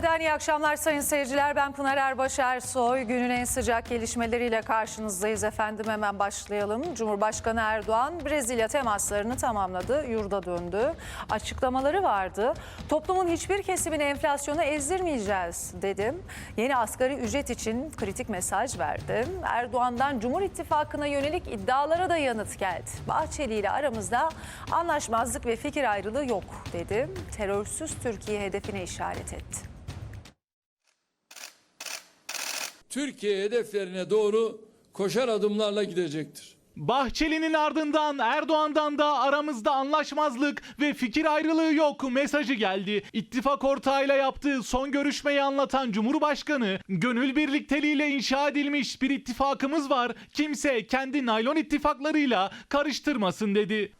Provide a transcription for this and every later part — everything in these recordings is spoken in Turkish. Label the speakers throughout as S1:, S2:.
S1: Haber'den iyi akşamlar sayın seyirciler. Ben Pınar Erbaş Ersoy. Günün en sıcak gelişmeleriyle karşınızdayız efendim. Hemen başlayalım. Cumhurbaşkanı Erdoğan Brezilya temaslarını tamamladı. Yurda döndü. Açıklamaları vardı. Toplumun hiçbir kesimini enflasyona ezdirmeyeceğiz dedim. Yeni asgari ücret için kritik mesaj verdim. Erdoğan'dan Cumhur İttifakı'na yönelik iddialara da yanıt geldi. Bahçeli ile aramızda anlaşmazlık ve fikir ayrılığı yok dedim. Terörsüz Türkiye hedefine işaret etti.
S2: Türkiye hedeflerine doğru koşar adımlarla gidecektir.
S3: Bahçeli'nin ardından Erdoğan'dan da aramızda anlaşmazlık ve fikir ayrılığı yok mesajı geldi. İttifak ortağıyla yaptığı son görüşmeyi anlatan Cumhurbaşkanı, gönül birlikteliğiyle inşa edilmiş bir ittifakımız var. Kimse kendi naylon ittifaklarıyla karıştırmasın dedi.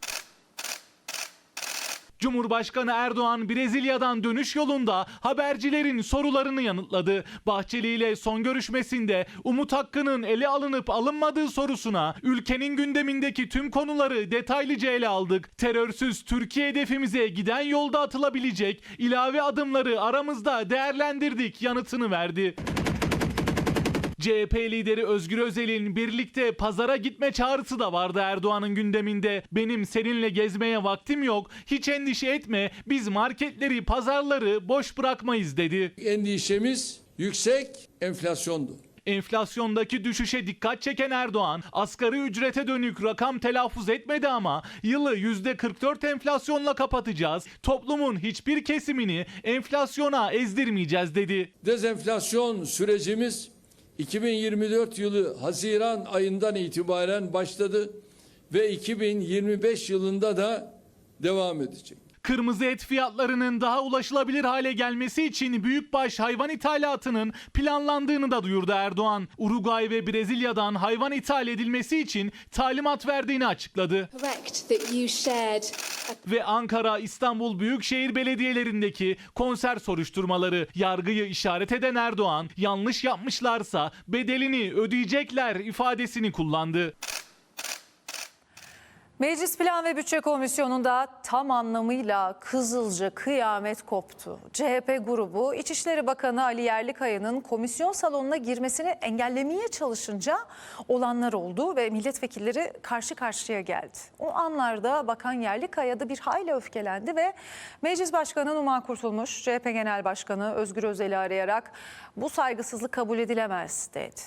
S3: Cumhurbaşkanı Erdoğan Brezilya'dan dönüş yolunda habercilerin sorularını yanıtladı. Bahçeli ile son görüşmesinde Umut Hakkı'nın ele alınıp alınmadığı sorusuna ülkenin gündemindeki tüm konuları detaylıca ele aldık. Terörsüz Türkiye hedefimize giden yolda atılabilecek ilave adımları aramızda değerlendirdik yanıtını verdi. CHP lideri Özgür Özel'in birlikte pazara gitme çağrısı da vardı Erdoğan'ın gündeminde. Benim seninle gezmeye vaktim yok. Hiç endişe etme. Biz marketleri, pazarları boş bırakmayız dedi.
S2: Endişemiz yüksek enflasyondu.
S3: Enflasyondaki düşüşe dikkat çeken Erdoğan, asgari ücrete dönük rakam telaffuz etmedi ama yılı %44 enflasyonla kapatacağız. Toplumun hiçbir kesimini enflasyona ezdirmeyeceğiz dedi.
S2: Dezenflasyon sürecimiz 2024 yılı Haziran ayından itibaren başladı ve 2025 yılında da devam edecek.
S3: Kırmızı et fiyatlarının daha ulaşılabilir hale gelmesi için büyükbaş hayvan ithalatının planlandığını da duyurdu Erdoğan. Uruguay ve Brezilya'dan hayvan ithal edilmesi için talimat verdiğini açıkladı. Ve Ankara, İstanbul Büyükşehir Belediyelerindeki konser soruşturmaları yargıyı işaret eden Erdoğan, yanlış yapmışlarsa bedelini ödeyecekler ifadesini kullandı.
S1: Meclis Plan ve Bütçe Komisyonu'nda tam anlamıyla Kızılca kıyamet koptu. CHP grubu İçişleri Bakanı Ali Yerlikaya'nın komisyon salonuna girmesini engellemeye çalışınca olanlar oldu ve milletvekilleri karşı karşıya geldi. O anlarda Bakan Yerlikaya da bir hayli öfkelendi ve Meclis Başkanı Numan Kurtulmuş, CHP Genel Başkanı Özgür Özel'i arayarak bu saygısızlık kabul edilemez dedi.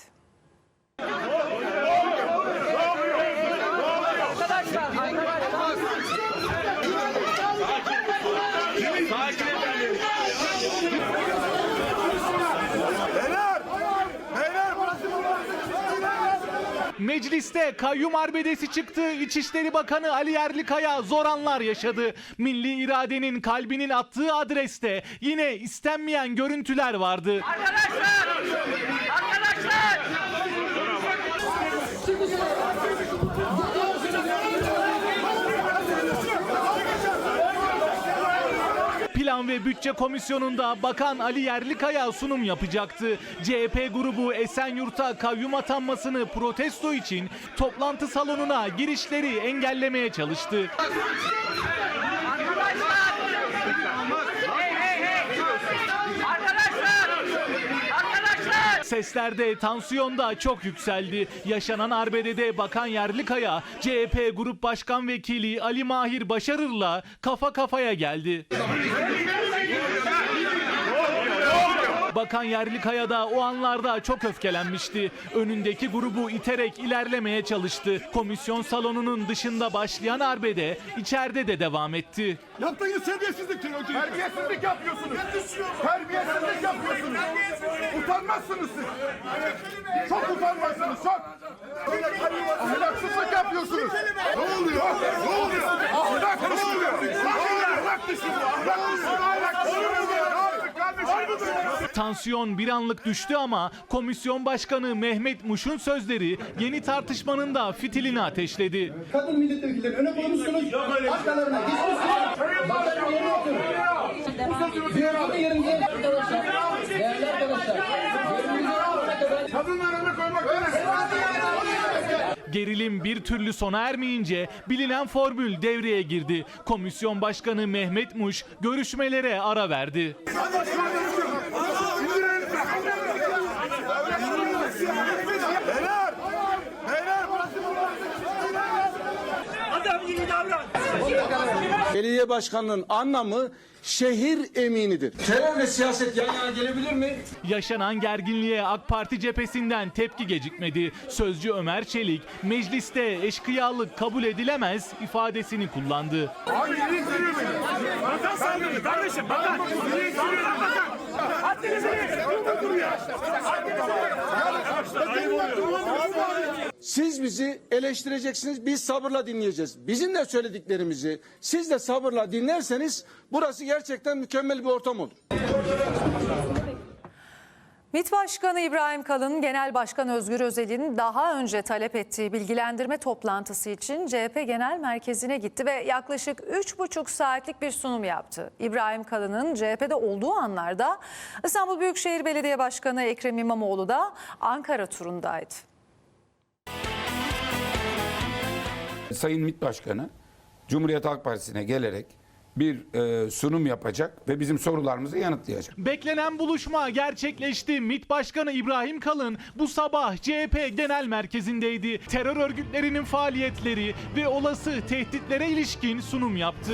S3: Mecliste kayyum arbedesi çıktı. İçişleri Bakanı Ali Yerlikaya zor anlar yaşadı. Milli iradenin kalbinin attığı adreste yine istenmeyen görüntüler vardı.
S4: Arkadaşlar! Arkadaşlar!
S3: Plan ve Bütçe Komisyonu'nda Bakan Ali Yerlikaya sunum yapacaktı. CHP grubu Esenyurt'a kayyum atanmasını protesto için toplantı salonuna girişleri engellemeye çalıştı.
S4: Arkadaşlar! Hey hey hey! Arkadaşlar! Arkadaşlar!
S3: Seslerde tansiyon da çok yükseldi. Yaşanan arbedede Bakan Yerlikaya, CHP Grup Başkan Vekili Ali Mahir Başarır'la kafa kafaya geldi. Bakan Yerlikaya da o anlarda çok öfkelenmişti. Önündeki grubu iterek ilerlemeye çalıştı. Komisyon salonunun dışında başlayan arbede içeride de devam etti.
S5: Yaptığınız terbiyesizliktir hocam. Terbiyesizlik yapıyorsunuz. Terbiyesizlik yapıyorsunuz. Utanmazsınız siz. Çok utanmazsınız çok. Ahlaksızlık yapıyorsunuz. Ne oluyor? Ne oluyor? Ahlak ne oluyor? Ahlak dışı bu. Ahlak dışı. Ahlak dışı.
S3: Tansiyon bir anlık düştü ama komisyon başkanı Mehmet Muş'un sözleri yeni tartışmanın da fitilini ateşledi.
S6: kadın milletvekilleri öne koymuşsunuz. Arkalarına geçmişsiniz. Bakanın yerine oturun. Dünyanın yerinde. Değerli arkadaşlar. yerinize kadar
S5: Kadınlar öne koymak neresi?
S3: Gerilim bir türlü sona ermeyince bilinen formül devreye girdi. Komisyon Başkanı Mehmet Muş görüşmelere ara verdi.
S5: Arkadaşlar
S7: adam gibi davran.
S8: Belediye başkanlığının anlamı şehir eminidir. Terörle siyaset yan yana gelebilir mi?
S3: Yaşanan gerginliğe AK Parti cephesinden tepki gecikmedi. Sözcü Ömer Çelik, mecliste eşkıyalık kabul edilemez ifadesini kullandı.
S9: Abi
S7: saldırı kardeşim vatan.
S9: Nereye sürüyor beni?
S7: Haddinizi bilin.
S8: Siz bizi eleştireceksiniz, biz sabırla dinleyeceğiz. Bizim de söylediklerimizi siz de sabırla dinlerseniz burası gerçekten mükemmel bir ortam olur.
S1: MİT Başkanı İbrahim Kalın, Genel Başkan Özgür Özel'in daha önce talep ettiği bilgilendirme toplantısı için CHP Genel Merkezi'ne gitti ve yaklaşık 3,5 saatlik bir sunum yaptı. İbrahim Kalın'ın CHP'de olduğu anlarda İstanbul Büyükşehir Belediye Başkanı Ekrem İmamoğlu da Ankara turundaydı.
S10: Sayın MİT Başkanı Cumhuriyet Halk Partisi'ne gelerek bir e, sunum yapacak ve bizim sorularımızı yanıtlayacak.
S3: Beklenen buluşma gerçekleşti. MİT Başkanı İbrahim Kalın bu sabah CHP Genel Merkezi'ndeydi. Terör örgütlerinin faaliyetleri ve olası tehditlere ilişkin sunum yaptı.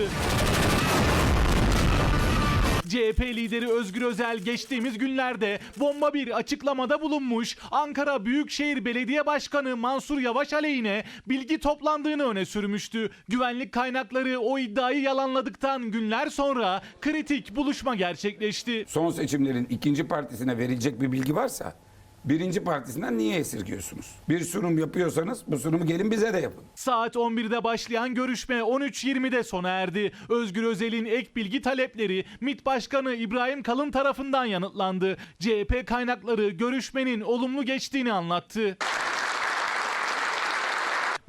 S3: CHP lideri Özgür Özel geçtiğimiz günlerde bomba bir açıklamada bulunmuş. Ankara Büyükşehir Belediye Başkanı Mansur Yavaş aleyhine bilgi toplandığını öne sürmüştü. Güvenlik kaynakları o iddiayı yalanladıktan günler sonra kritik buluşma gerçekleşti.
S10: Son seçimlerin ikinci partisine verilecek bir bilgi varsa birinci partisinden niye esirgiyorsunuz? Bir sunum yapıyorsanız bu sunumu gelin bize de yapın.
S3: Saat 11'de başlayan görüşme 13.20'de sona erdi. Özgür Özel'in ek bilgi talepleri MİT Başkanı İbrahim Kalın tarafından yanıtlandı. CHP kaynakları görüşmenin olumlu geçtiğini anlattı.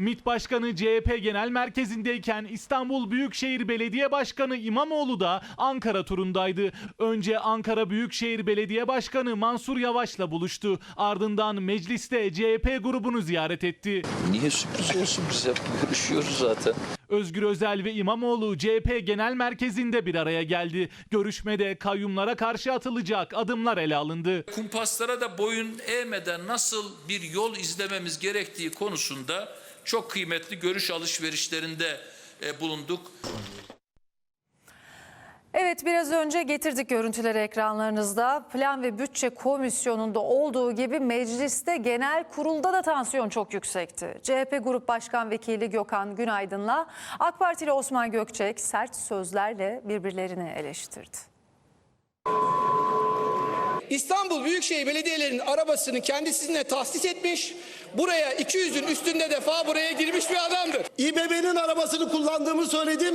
S3: MİT Başkanı CHP Genel Merkezi'ndeyken İstanbul Büyükşehir Belediye Başkanı İmamoğlu da Ankara turundaydı. Önce Ankara Büyükşehir Belediye Başkanı Mansur Yavaş'la buluştu. Ardından mecliste CHP grubunu ziyaret etti.
S11: Niye sürpriz olsun biz hep görüşüyoruz zaten.
S3: Özgür Özel ve İmamoğlu CHP Genel Merkezi'nde bir araya geldi. Görüşmede kayyumlara karşı atılacak adımlar ele alındı.
S11: Kumpaslara da boyun eğmeden nasıl bir yol izlememiz gerektiği konusunda çok kıymetli görüş alışverişlerinde e, bulunduk.
S1: Evet biraz önce getirdik görüntüleri ekranlarınızda. Plan ve Bütçe Komisyonu'nda olduğu gibi mecliste genel kurulda da tansiyon çok yüksekti. CHP Grup Başkan Vekili Gökhan Günaydın'la AK Partili Osman Gökçek sert sözlerle birbirlerini eleştirdi.
S12: İstanbul Büyükşehir Belediyelerinin arabasını kendisine tahsis etmiş. Buraya 200'ün üstünde defa buraya girmiş bir adamdır.
S13: İBB'nin arabasını kullandığımı söyledim.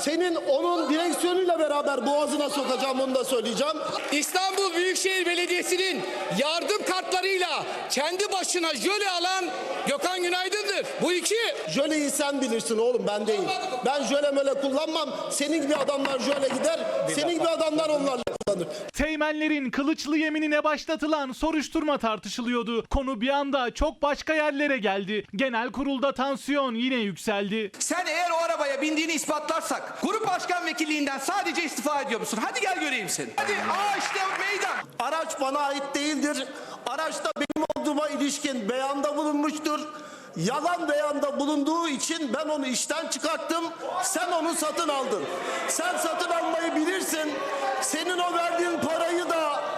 S13: Senin onun direksiyonuyla beraber boğazına sokacağım onu da söyleyeceğim.
S12: İstanbul Büyükşehir Belediyesi'nin yardım kartlarıyla kendi başına jöle alan Gökhan Günaydın'dır. Bu iki.
S13: Jöleyi sen bilirsin oğlum ben değil. Ben jöle möle kullanmam. Senin gibi adamlar jöle gider. Senin gibi adamlar onlarla kullanır.
S3: Teğmenlerin kılıçlı yeminine başlatılan soruşturma tartışılıyordu. Konu bir anda çok başka yerlere geldi. Genel kurulda tansiyon yine yükseldi.
S12: Sen eğer o arabaya bindiğini ispatlarsak grup başkan vekilliğinden sadece istifa ediyor musun? Hadi gel göreyim seni. Hadi aa işte meydan.
S13: Araç bana ait değildir. Araçta benim olduğuma ilişkin beyanda bulunmuştur. Yalan beyanda bulunduğu için ben onu işten çıkarttım. Sen onu satın aldın. Sen satın almayı bilirsin. Senin o verdiğin parayı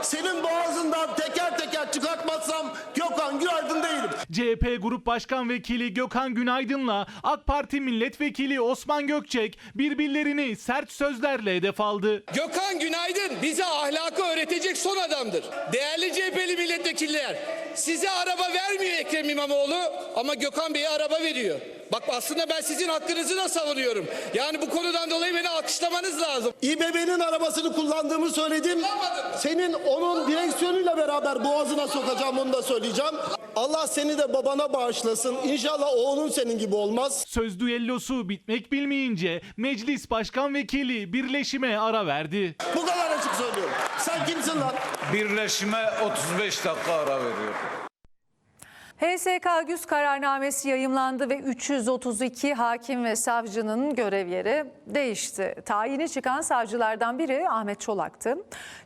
S13: senin boğazından teker teker çıkartmazsam Gökhan Günaydın değilim.
S3: CHP Grup Başkan Vekili Gökhan Günaydın'la AK Parti Milletvekili Osman Gökçek birbirlerini sert sözlerle hedef aldı.
S12: Gökhan Günaydın bize ahlakı öğretecek son adamdır. Değerli CHP'li milletvekiller, size araba vermiyor Ekrem İmamoğlu ama Gökhan Bey'e araba veriyor. Bak aslında ben sizin hakkınızı da savunuyorum. Yani bu konudan dolayı beni alkışlamanız lazım.
S13: İBB'nin arabasını kullandığımı söyledim. Senin onun direksiyonuyla beraber boğazına sokacağım onu da söyleyeceğim. Allah seni de babana bağışlasın. İnşallah oğlun senin gibi olmaz.
S3: Söz düellosu bitmek bilmeyince Meclis Başkan Vekili birleşime ara verdi.
S13: Bu kadar açık söylüyorum. Sen kimsin lan?
S11: Birleşime 35 dakika ara veriyor.
S1: HSK Güz kararnamesi yayımlandı ve 332 hakim ve savcının görev yeri değişti. Tayini çıkan savcılardan biri Ahmet Çolak'tı.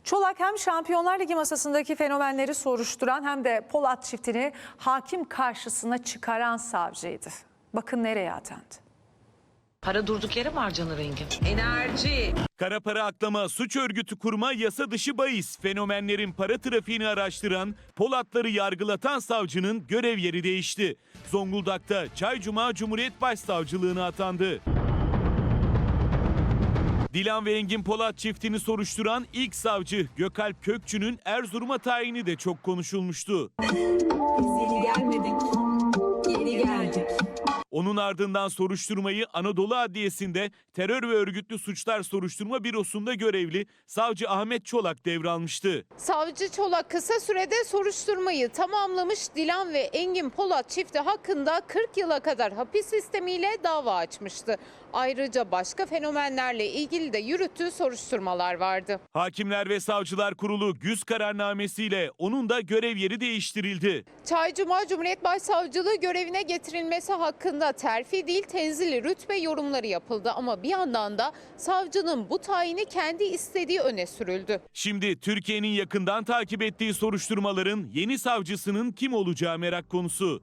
S1: Çolak hem Şampiyonlar Ligi masasındaki fenomenleri soruşturan hem de Polat çiftini hakim karşısına çıkaran savcıydı. Bakın nereye atandı.
S14: Para durduk yere mi harcanır Engin? Enerji.
S4: Kara para aklama, suç örgütü kurma, yasa dışı bahis, fenomenlerin para trafiğini araştıran, Polatları yargılatan savcının görev yeri değişti. Zonguldak'ta Çaycuma Cumhuriyet Başsavcılığına atandı. Dilan ve Engin Polat çiftini soruşturan ilk savcı Gökalp Kökçü'nün Erzurum'a tayini de çok konuşulmuştu.
S14: gelmedik. Yeni geldik.
S4: Onun ardından soruşturmayı Anadolu Adliyesi'nde terör ve örgütlü suçlar soruşturma bürosunda görevli savcı Ahmet Çolak devralmıştı.
S15: Savcı Çolak kısa sürede soruşturmayı tamamlamış Dilan ve Engin Polat çifti hakkında 40 yıla kadar hapis sistemiyle dava açmıştı. Ayrıca başka fenomenlerle ilgili de yürüttüğü soruşturmalar vardı.
S4: Hakimler ve Savcılar Kurulu güz kararnamesiyle onun da görev yeri değiştirildi.
S15: Çaycuma Cumhuriyet Başsavcılığı görevine getirilmesi hakkında terfi değil tenzili rütbe yorumları yapıldı ama bir yandan da savcının bu tayini kendi istediği öne sürüldü.
S4: Şimdi Türkiye'nin yakından takip ettiği soruşturmaların yeni savcısının kim olacağı merak konusu.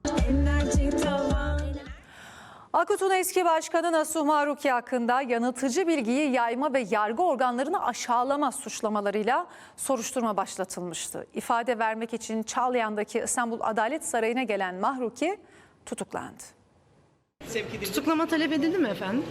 S1: Akut'un eski başkanı Nasuh Maruki hakkında yanıltıcı bilgiyi yayma ve yargı organlarını aşağılama suçlamalarıyla soruşturma başlatılmıştı. İfade vermek için Çağlayan'daki İstanbul Adalet Sarayı'na gelen Mahruki tutuklandı.
S14: Tutuklama talep edildi mi efendim?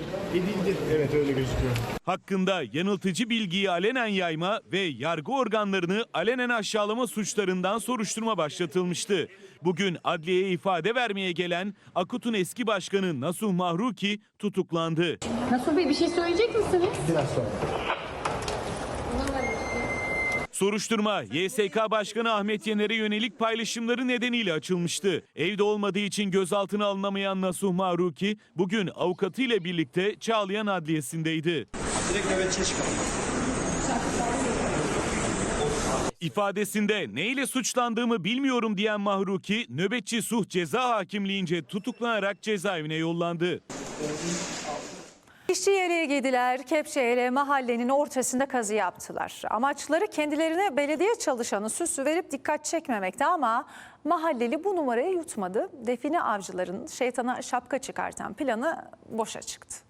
S4: Hakkında yanıltıcı bilgiyi alenen yayma ve yargı organlarını alenen aşağılama suçlarından soruşturma başlatılmıştı. Bugün adliyeye ifade vermeye gelen Akut'un eski başkanı Nasuh Mahruki tutuklandı.
S15: Nasuh Bey bir şey söyleyecek misiniz?
S4: Soruşturma YSK Başkanı Ahmet Yener'e yönelik paylaşımları nedeniyle açılmıştı. Evde olmadığı için gözaltına alınamayan Nasuh Mahruki bugün avukatıyla birlikte Çağlayan Adliyesi'ndeydi. İfadesinde neyle suçlandığımı bilmiyorum diyen Mahruki, nöbetçi Suh Ceza Hakimliğince tutuklanarak cezaevine yollandı.
S1: İşçi yeleği giydiler, kepçeyle mahallenin ortasında kazı yaptılar. Amaçları kendilerine belediye çalışanı süsü verip dikkat çekmemekti ama mahalleli bu numarayı yutmadı. Define avcıların şeytana şapka çıkartan planı boşa çıktı.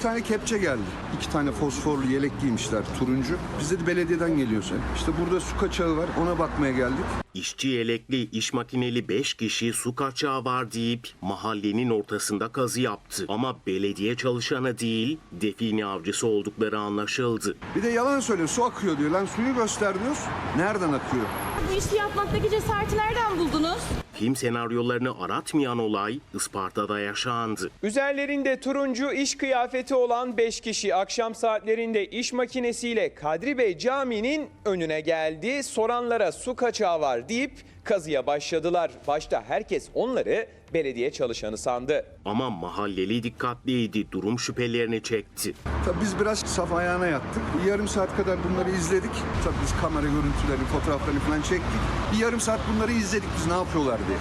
S5: Bir tane kepçe geldi. İki tane fosforlu yelek giymişler turuncu. Biz dedi belediyeden geliyorsun. İşte burada su kaçağı var ona bakmaya geldik.
S6: İşçi yelekli, iş makineli 5 kişi su kaçağı var deyip mahallenin ortasında kazı yaptı. Ama belediye çalışanı değil, define avcısı oldukları anlaşıldı.
S5: Bir de yalan söylüyor su akıyor diyor. Lan suyu göster diyoruz. Nereden akıyor?
S15: Bu işi yapmaktaki cesareti nereden buldunuz?
S6: Film senaryolarını aratmayan olay Isparta'da yaşandı.
S16: Üzerlerinde turuncu iş kıyafeti olan 5 kişi akşam saatlerinde iş makinesiyle Kadri Bey Camii'nin önüne geldi. Soranlara su kaçağı var deyip kazıya başladılar. Başta herkes onları belediye çalışanı sandı.
S6: Ama mahalleli dikkatliydi, durum şüphelerini çekti.
S5: Tabii biz biraz saf ayağına yattık. Bir yarım saat kadar bunları izledik. Tabii biz kamera görüntülerini, fotoğraflarını falan çektik. Bir yarım saat bunları izledik biz ne yapıyorlar diye.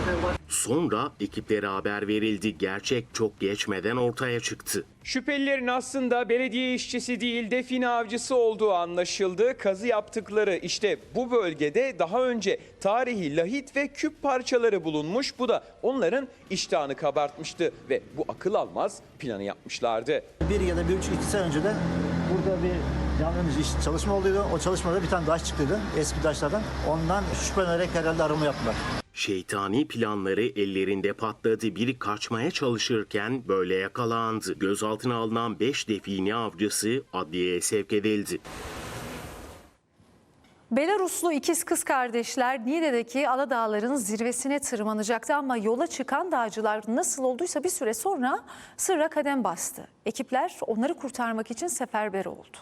S6: Sonra ekiplere haber verildi. Gerçek çok geçmeden ortaya çıktı.
S16: Şüphelilerin aslında belediye işçisi değil define avcısı olduğu anlaşıldı. Kazı yaptıkları işte bu bölgede daha önce tarihi lahit ve küp parçaları bulunmuş. Bu da onların iştahını kabartmıştı ve bu akıl almaz planı yapmışlardı.
S17: Bir ya da bir buçuk iki sene önce de burada bir yanlış iş çalışma oluyordu. O çalışmada bir tane taş çıktıydı eski taşlardan. Ondan şüphelenerek herhalde arama yaptılar.
S6: Şeytani planları ellerinde patladı. Biri kaçmaya çalışırken böyle yakalandı. Gözaltına alınan 5 define avcısı adliyeye sevk edildi.
S1: Belaruslu ikiz kız kardeşler Niğde'deki Aladağların zirvesine tırmanacaktı ama yola çıkan dağcılar nasıl olduysa bir süre sonra sırra kadem bastı. Ekipler onları kurtarmak için seferber oldu.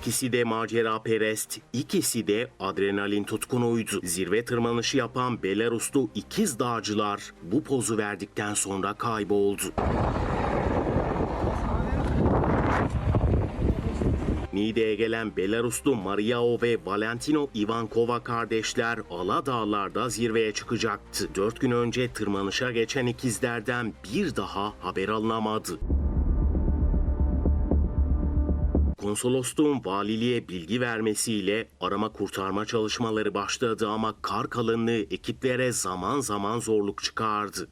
S6: İkisi de macera perest, ikisi de adrenalin tutkunuydu. Zirve tırmanışı yapan Belaruslu ikiz dağcılar bu pozu verdikten sonra kayboldu. Niğde'ye gelen Belaruslu Mariao ve Valentino Ivankova kardeşler Aladağlar'da zirveye çıkacaktı. Dört gün önce tırmanışa geçen ikizlerden bir daha haber alınamadı. Konsolosluğun valiliğe bilgi vermesiyle arama kurtarma çalışmaları başladı ama kar kalınlığı ekiplere zaman zaman zorluk çıkardı.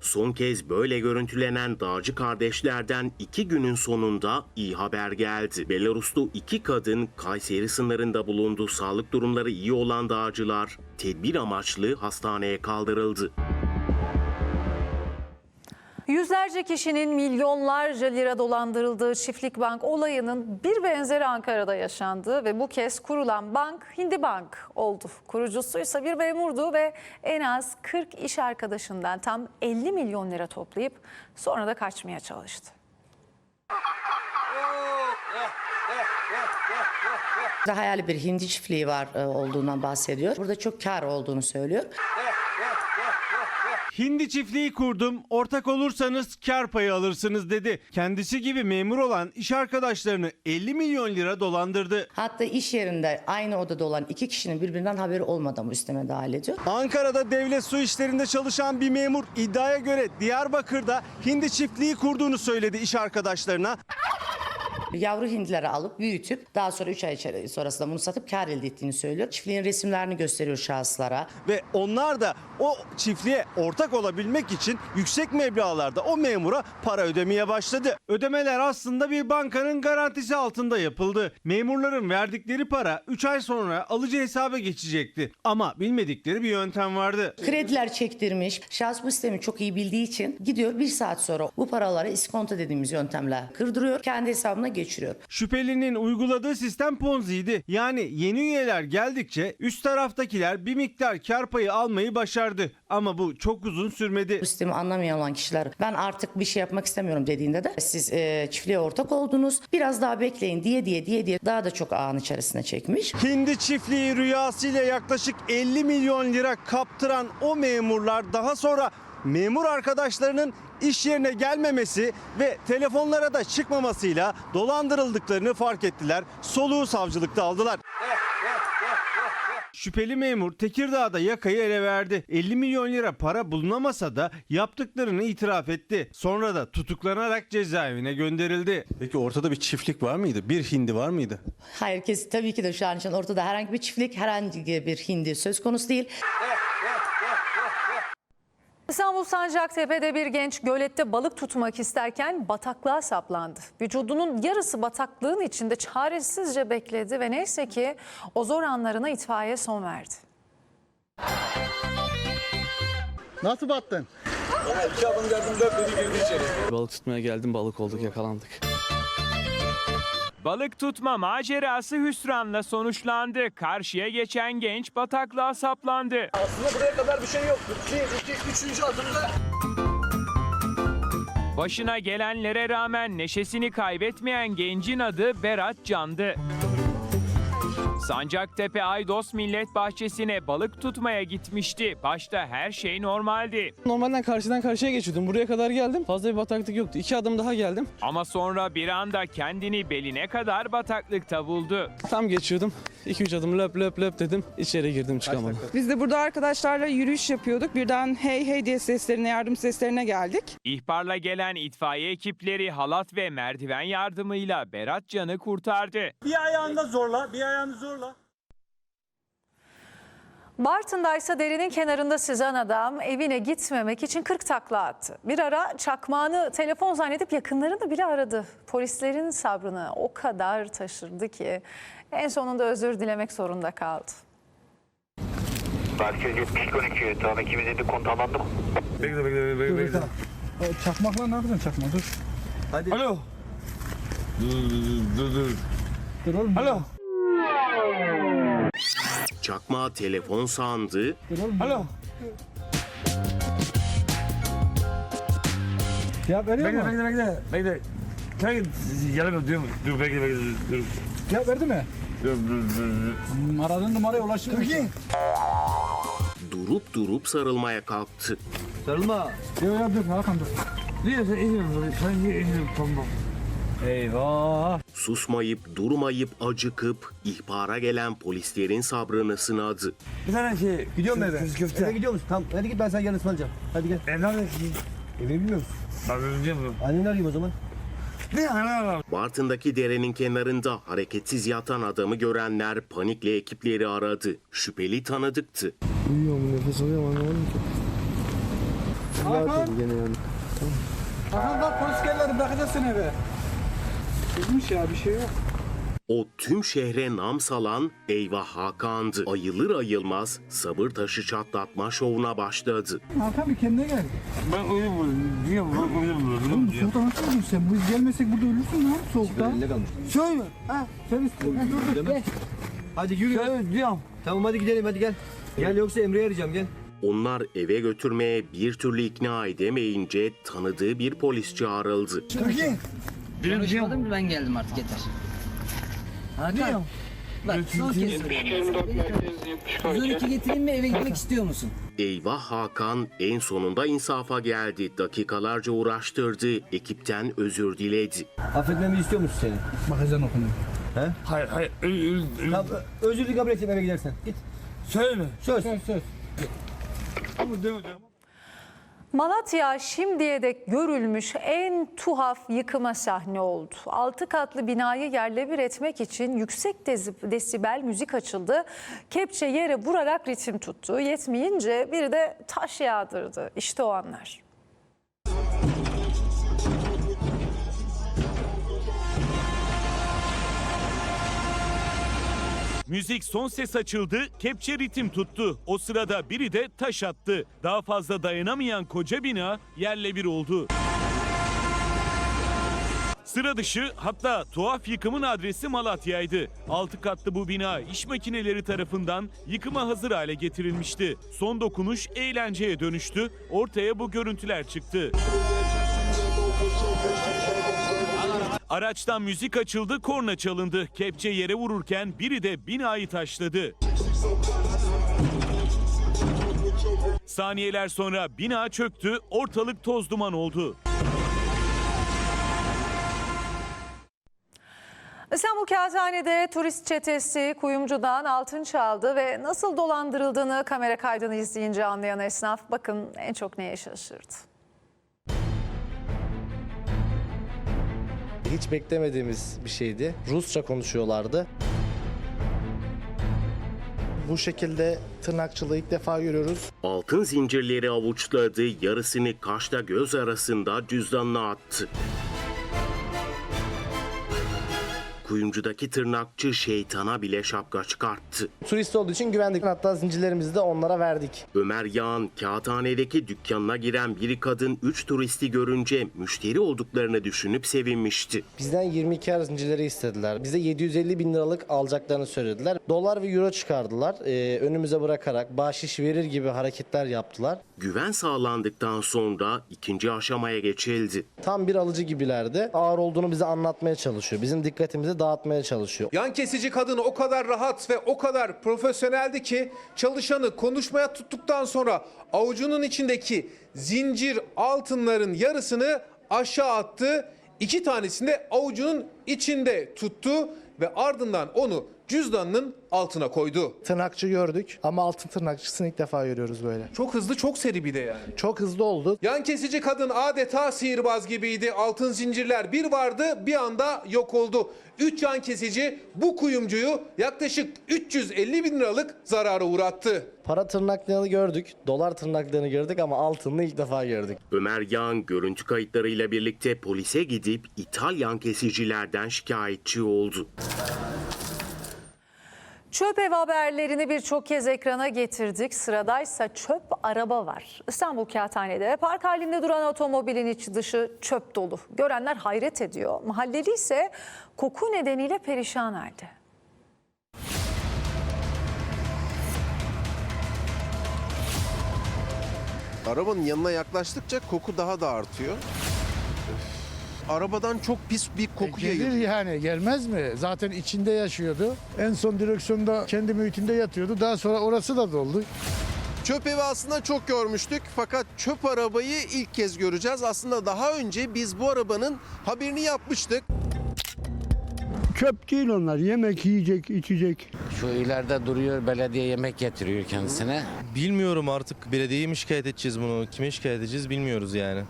S6: Son kez böyle görüntülenen dağcı kardeşlerden iki günün sonunda iyi haber geldi. Belaruslu iki kadın Kayseri sınırında bulundu. Sağlık durumları iyi olan dağcılar tedbir amaçlı hastaneye kaldırıldı.
S1: Yüzlerce kişinin milyonlarca lira dolandırıldığı Çiftlik Bank olayının bir benzeri Ankara'da yaşandı ve bu kez kurulan bank Hindi Bank oldu. Kurucusu ise bir memurdu ve en az 40 iş arkadaşından tam 50 milyon lira toplayıp sonra da kaçmaya çalıştı.
S18: Hayali bir hindi çiftliği var e, olduğundan bahsediyor. Burada çok kar olduğunu söylüyor.
S19: Hindi çiftliği kurdum, ortak olursanız kar payı alırsınız dedi. Kendisi gibi memur olan iş arkadaşlarını 50 milyon lira dolandırdı.
S18: Hatta iş yerinde aynı odada olan iki kişinin birbirinden haberi olmadan bu sisteme dahil ediyor.
S19: Ankara'da devlet su işlerinde çalışan bir memur iddiaya göre Diyarbakır'da hindi çiftliği kurduğunu söyledi iş arkadaşlarına.
S18: Yavru hindileri alıp büyütüp daha sonra 3 ay sonrasında bunu satıp kar elde ettiğini söylüyor. Çiftliğin resimlerini gösteriyor şahıslara.
S19: Ve onlar da o çiftliğe ortak olabilmek için yüksek meblağlarda o memura para ödemeye başladı. Ödemeler aslında bir bankanın garantisi altında yapıldı. Memurların verdikleri para 3 ay sonra alıcı hesaba geçecekti. Ama bilmedikleri bir yöntem vardı.
S18: Krediler çektirmiş. Şahıs bu sistemi çok iyi bildiği için gidiyor bir saat sonra bu paraları iskonto dediğimiz yöntemle kırdırıyor. Kendi hesabına geçiriyor.
S19: Şüphelinin uyguladığı sistem Ponzi'ydi. Yani yeni üyeler geldikçe üst taraftakiler bir miktar kar payı almayı başardı. Ama bu çok uzun sürmedi.
S18: Bu sistemi anlamayan olan kişiler ben artık bir şey yapmak istemiyorum dediğinde de siz e, çiftliğe ortak oldunuz biraz daha bekleyin diye diye diye diye daha da çok ağın içerisine çekmiş.
S19: Hindi çiftliği rüyasıyla yaklaşık 50 milyon lira kaptıran o memurlar daha sonra memur arkadaşlarının iş yerine gelmemesi ve telefonlara da çıkmamasıyla dolandırıldıklarını fark ettiler. Soluğu savcılıkta aldılar. Şüpheli memur Tekirdağ'da yakayı ele verdi. 50 milyon lira para bulunamasa da yaptıklarını itiraf etti. Sonra da tutuklanarak cezaevine gönderildi. Peki ortada bir çiftlik var mıydı? Bir hindi var mıydı?
S18: Hayır kes tabii ki de şu an için ortada herhangi bir çiftlik herhangi bir hindi söz konusu değil.
S1: İstanbul Sancaktepe'de bir genç gölette balık tutmak isterken bataklığa saplandı. Vücudunun yarısı bataklığın içinde çaresizce bekledi ve neyse ki o zor anlarına itfaiye son verdi.
S19: Nasıl battın?
S20: Balık tutmaya geldim balık olduk yakalandık.
S21: Balık tutma macerası hüsranla sonuçlandı. Karşıya geçen genç bataklığa saplandı.
S22: Aslında buraya kadar bir şey yoktu. 1, 2, 3. adımda
S21: Başına gelenlere rağmen neşesini kaybetmeyen gencin adı Berat Can'dı. Sancaktepe Aydos Millet Bahçesi'ne balık tutmaya gitmişti. Başta her şey normaldi.
S20: Normalden karşıdan karşıya geçiyordum. Buraya kadar geldim. Fazla bir bataklık yoktu. İki adım daha geldim.
S21: Ama sonra bir anda kendini beline kadar bataklıkta buldu.
S20: Tam geçiyordum. İki üç adım löp löp löp dedim. İçeri girdim çıkamadım.
S18: Biz de burada arkadaşlarla yürüyüş yapıyorduk. Birden hey hey diye seslerine yardım seslerine geldik.
S21: İhbarla gelen itfaiye ekipleri halat ve merdiven yardımıyla Berat Can'ı kurtardı.
S22: bir ayağında zorla, bir ayağını zorla.
S1: Bartın'da ise derinin kenarında sızan adam evine gitmemek için 40 takla attı. Bir ara çakmağını telefon zannedip yakınlarını bile aradı. Polislerin sabrını o kadar taşırdı ki en sonunda özür dilemek zorunda kaldı.
S23: Merkez 72 tamam 207 kontalandı mı?
S22: Bekle bekle bekle. bekle. Çakmakla ne yapacaksın çakma dur. Hadi. Alo. Dur dur dur. Dur oğlum. Alo.
S6: Çakma telefon sandı,
S22: Alo. Ya veriyor bekle, mu? Bekle bekle bekle. Bekle. Yalan diyorum. Dur bekle bekle dur. Ya verdi mi? Dur dur dur. Aradığın numaraya ulaşıyor. Peki.
S6: durup durup sarılmaya kalktı.
S22: Sarılma. Yok yok dur Hakan dur. Niye sen iniyorsun? Sen niye iniyorsun? Tamam. Eyvah.
S6: Susmayıp durmayıp acıkıp ihbara gelen polislerin sabrını sınadı.
S22: Bir tane şey. Gidiyorum eve. Kız köfte.
S20: Eve gidiyor musun? Tamam hadi git ben sana yarın ısmarlayacağım. Hadi gel.
S22: Ev nerede?
S20: Evi bilmiyor musun?
S22: Ben bilmiyorum.
S20: Anneni arayayım o zaman.
S6: Bartın'daki derenin kenarında hareketsiz yatan adamı görenler panikle ekipleri aradı. Şüpheli tanıdıktı.
S8: Uyuyorum nefes alıyorum anlamadım ki. Hakan. Gene yani. Hakan kalk polis geldi bırakacağız seni eve. Çıkmış ya bir şey yok.
S6: O tüm şehre nam salan Eyvah Hakan'dı. Ayılır ayılmaz sabır taşı çatlatma şovuna başladı.
S8: Hakan bir kendine gel. Ben uyumuyorum. Diyorum ben uyumuyorum. Oğlum soğukta nasıl uyuyorsun sen? Biz gelmesek burada ölürsün lan soğukta. Elinde kalmış. Söyle. Ha sen istiyorsun. Dur dur gel.
S24: Hadi yürü.
S8: Söyle diyorum.
S24: Tamam hadi gidelim hadi gel. Gel yoksa Emre'yi arayacağım gel.
S6: Onlar eve götürmeye bir türlü ikna edemeyince tanıdığı bir polis çağrıldı.
S8: Türkiye.
S24: Konuşmadım ben geldim artık yeter.
S8: Diyorum.
S24: Bak son kez soruyorum. 112 getireyim mi eve gitmek istiyor musun?
S6: Eyvah Hakan en sonunda insafa geldi. Dakikalarca uğraştırdı. Ekipten özür diledi.
S24: Affetmemi istiyor musun seni?
S8: Bakacaksın okunu.
S24: He?
S8: Hayır hayır. Özür
S24: Tamam, özür kabul edeceğim eve gidersen. Git.
S8: Söyle.
S24: Söz.
S8: Söz söz. Ama deme
S1: Malatya şimdiye dek görülmüş en tuhaf yıkıma sahne oldu. Altı katlı binayı yerle bir etmek için yüksek desibel müzik açıldı. Kepçe yere vurarak ritim tuttu. Yetmeyince biri de taş yağdırdı. İşte o anlar.
S4: Müzik son ses açıldı, kepçe ritim tuttu. O sırada biri de taş attı. Daha fazla dayanamayan koca bina yerle bir oldu. Sıra dışı hatta tuhaf yıkımın adresi Malatya'ydı. Altı katlı bu bina iş makineleri tarafından yıkıma hazır hale getirilmişti. Son dokunuş eğlenceye dönüştü. Ortaya bu görüntüler çıktı. Araçtan müzik açıldı, korna çalındı. Kepçe yere vururken biri de binayı taşladı. Saniyeler sonra bina çöktü, ortalık toz duman oldu.
S1: İstanbul Kağıthane'de turist çetesi kuyumcudan altın çaldı ve nasıl dolandırıldığını kamera kaydını izleyince anlayan esnaf bakın en çok neye şaşırdı.
S24: Hiç beklemediğimiz bir şeydi. Rusça konuşuyorlardı. Bu şekilde tırnakçılığı ilk defa görüyoruz.
S6: Altın zincirleri avuçladı, yarısını kaşla göz arasında cüzdanına attı. Kuyumcudaki tırnakçı şeytana bile şapka çıkarttı.
S24: Turist olduğu için güvendik. Hatta zincirlerimizi de onlara verdik.
S6: Ömer Yağan kağıthanedeki dükkanına giren bir kadın 3 turisti görünce müşteri olduklarını düşünüp sevinmişti.
S24: Bizden 22 er zincirleri istediler. Bize 750 bin liralık alacaklarını söylediler. Dolar ve euro çıkardılar. Ee, önümüze bırakarak bahşiş verir gibi hareketler yaptılar.
S6: Güven sağlandıktan sonra ikinci aşamaya geçildi.
S24: Tam bir alıcı gibilerdi. Ağır olduğunu bize anlatmaya çalışıyor. Bizim dikkatimizi dağıtmaya çalışıyor.
S25: Yan kesici kadın o kadar rahat ve o kadar profesyoneldi ki çalışanı konuşmaya tuttuktan sonra avucunun içindeki zincir altınların yarısını aşağı attı. İki tanesini de avucunun içinde tuttu ve ardından onu cüzdanının altına koydu.
S24: Tırnakçı gördük ama altın tırnakçısını ilk defa görüyoruz böyle.
S25: Çok hızlı çok seri bir de yani.
S24: Çok hızlı oldu.
S25: Yan kesici kadın adeta sihirbaz gibiydi. Altın zincirler bir vardı bir anda yok oldu. Üç yan kesici bu kuyumcuyu yaklaşık 350 bin liralık zarara uğrattı.
S24: Para tırnaklarını gördük, dolar tırnaklarını gördük ama altını ilk defa gördük.
S6: Ömer Yağan görüntü kayıtlarıyla birlikte polise gidip İtalyan kesicilerden şikayetçi oldu.
S1: Çöp ev haberlerini birçok kez ekrana getirdik. Sıradaysa çöp araba var. İstanbul Kağıthane'de park halinde duran otomobilin içi dışı çöp dolu. Görenler hayret ediyor. Mahalleli ise koku nedeniyle perişan halde.
S25: Arabanın yanına yaklaştıkça koku daha da artıyor. Arabadan çok pis bir koku yayılıyor.
S8: yani gelmez mi? Zaten içinde yaşıyordu. En son direksiyonda kendi mühitinde yatıyordu. Daha sonra orası da doldu.
S25: Çöp evi aslında çok görmüştük fakat çöp arabayı ilk kez göreceğiz. Aslında daha önce biz bu arabanın haberini yapmıştık.
S8: Çöp değil onlar. Yemek yiyecek, içecek.
S10: Şu ileride duruyor belediye yemek getiriyor kendisine.
S24: Bilmiyorum artık belediyeye mi şikayet edeceğiz bunu, kime şikayet edeceğiz bilmiyoruz yani.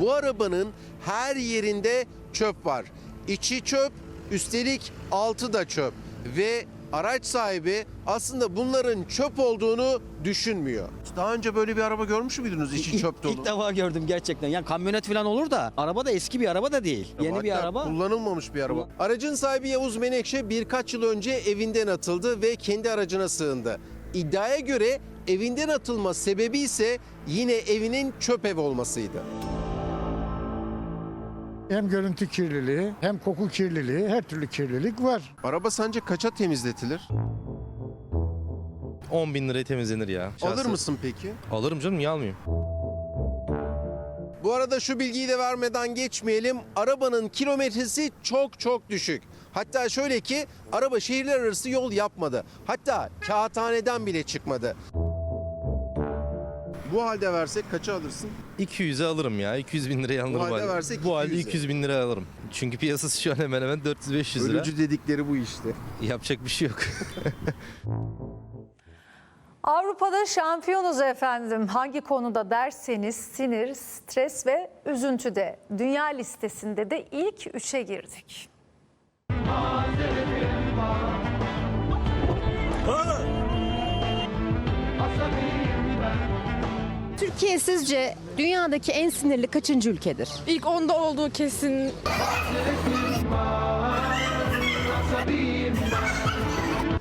S25: Bu arabanın her yerinde çöp var. İçi çöp, üstelik altı da çöp ve araç sahibi aslında bunların çöp olduğunu düşünmüyor. Daha önce böyle bir araba görmüş müydünüz içi çöp dolu?
S24: İlk defa gördüm gerçekten. Yani kamyonet falan olur da araba da eski bir araba da değil. Yeni bir araba.
S25: Kullanılmamış bir araba. Aracın sahibi Yavuz Menekşe birkaç yıl önce evinden atıldı ve kendi aracına sığındı. İddiaya göre evinden atılma sebebi ise yine evinin çöp ev olmasıydı.
S8: Hem görüntü kirliliği hem koku kirliliği her türlü kirlilik var.
S25: Araba sence kaça temizletilir?
S24: 10 bin liraya temizlenir ya.
S25: Alır mısın peki?
S24: Alırım canım niye almayayım?
S25: Bu arada şu bilgiyi de vermeden geçmeyelim. Arabanın kilometresi çok çok düşük. Hatta şöyle ki araba şehirler arası yol yapmadı. Hatta kağıthaneden bile çıkmadı. Bu halde versek kaça alırsın?
S24: 200'e alırım ya. 200 bin liraya alırım.
S25: Bu halde versek
S24: Bu halde
S25: 200'e.
S24: 200 bin liraya alırım. Çünkü piyasası şu an hemen hemen 400-500 lira.
S25: Ölücü dedikleri bu işte.
S24: Yapacak bir şey yok.
S1: Avrupa'da şampiyonuz efendim. Hangi konuda derseniz sinir, stres ve üzüntüde. Dünya listesinde de ilk üçe girdik.
S15: Türkiye sizce dünyadaki en sinirli kaçıncı ülkedir?
S26: İlk onda olduğu kesin.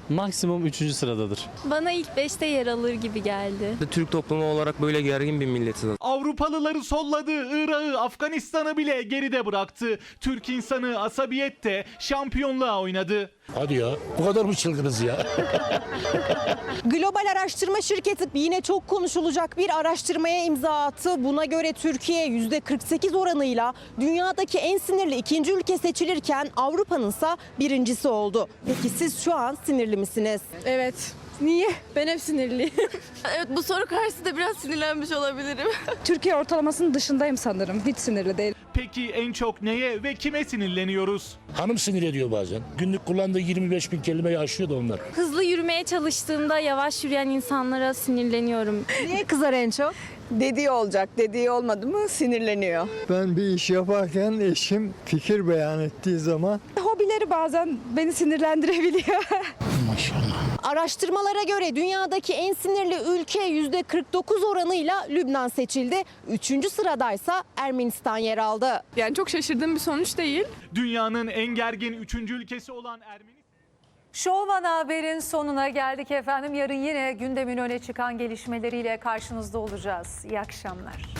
S24: Maksimum 3. sıradadır.
S26: Bana ilk 5'te yer alır gibi geldi.
S24: Türk toplumu olarak böyle gergin bir milletiz.
S3: Avrupalıları solladı, Irak'ı, Afganistan'ı bile geride bıraktı. Türk insanı asabiyette şampiyonluğa oynadı.
S8: Hadi ya bu kadar mı çılgınız ya?
S26: Global araştırma şirketi yine çok konuşulacak bir araştırmaya imza attı. Buna göre Türkiye %48 oranıyla dünyadaki en sinirli ikinci ülke seçilirken Avrupa'nın ise birincisi oldu. Peki siz şu an sinirli misiniz? Evet. Niye? Ben hep sinirliyim. evet bu soru karşısında biraz sinirlenmiş olabilirim. Türkiye ortalamasının dışındayım sanırım. Hiç sinirli değil.
S3: Peki en çok neye ve kime sinirleniyoruz?
S8: Hanım sinir ediyor bazen. Günlük kullandığı 25 bin kelimeyi aşıyor da onlar.
S26: Hızlı yürümeye çalıştığımda yavaş yürüyen insanlara sinirleniyorum.
S15: Niye kızar en çok?
S26: Dediği olacak, dediği olmadı mı sinirleniyor.
S8: Ben bir iş yaparken eşim fikir beyan ettiği zaman
S26: Hobileri bazen beni sinirlendirebiliyor.
S8: maşallah.
S26: Araştırmalara göre dünyadaki en sinirli ülke %49 oranıyla Lübnan seçildi. Üçüncü sıradaysa Ermenistan yer aldı.
S27: Yani çok şaşırdığım bir sonuç değil.
S3: Dünyanın en gergin üçüncü ülkesi olan Ermenistan.
S1: Şovman Haber'in sonuna geldik efendim. Yarın yine gündemin öne çıkan gelişmeleriyle karşınızda olacağız. İyi akşamlar.